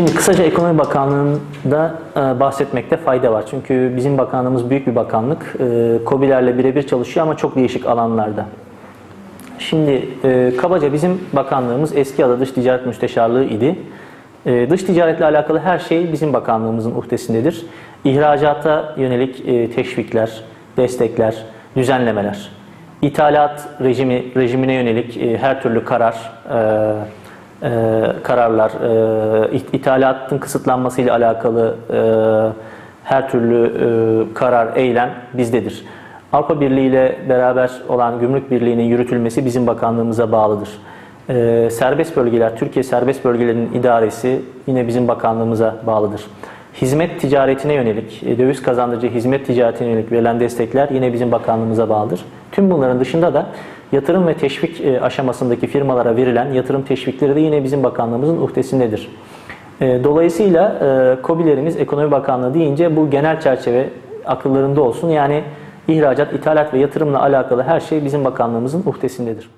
Şimdi kısaca Ekonomi Bakanlığı'nda e, bahsetmekte fayda var. Çünkü bizim bakanlığımız büyük bir bakanlık. E, KOBİ'lerle birebir çalışıyor ama çok değişik alanlarda. Şimdi e, kabaca bizim bakanlığımız eski adı Dış Ticaret Müsteşarlığı idi. Dış ticaretle alakalı her şey bizim bakanlığımızın uhdesindedir. İhracata yönelik teşvikler, destekler, düzenlemeler, ithalat rejimi rejimine yönelik e, her türlü karar, e, e, kararlar, e, it- ithalatın kısıtlanmasıyla alakalı e, her türlü e, karar, eylem bizdedir. Avrupa Birliği ile beraber olan Gümrük Birliği'nin yürütülmesi bizim bakanlığımıza bağlıdır. E, serbest bölgeler, Türkiye serbest bölgelerinin idaresi yine bizim bakanlığımıza bağlıdır. Hizmet ticaretine yönelik, e, döviz kazandırıcı hizmet ticaretine yönelik verilen destekler yine bizim bakanlığımıza bağlıdır. Tüm bunların dışında da yatırım ve teşvik e, aşamasındaki firmalara verilen yatırım teşvikleri de yine bizim bakanlığımızın uhdesindedir. E, Dolayısıyla KOBİ'lerimiz Ekonomi Bakanlığı deyince bu genel çerçeve akıllarında olsun. Yani ihracat, ithalat ve yatırımla alakalı her şey bizim bakanlığımızın uhdesindedir.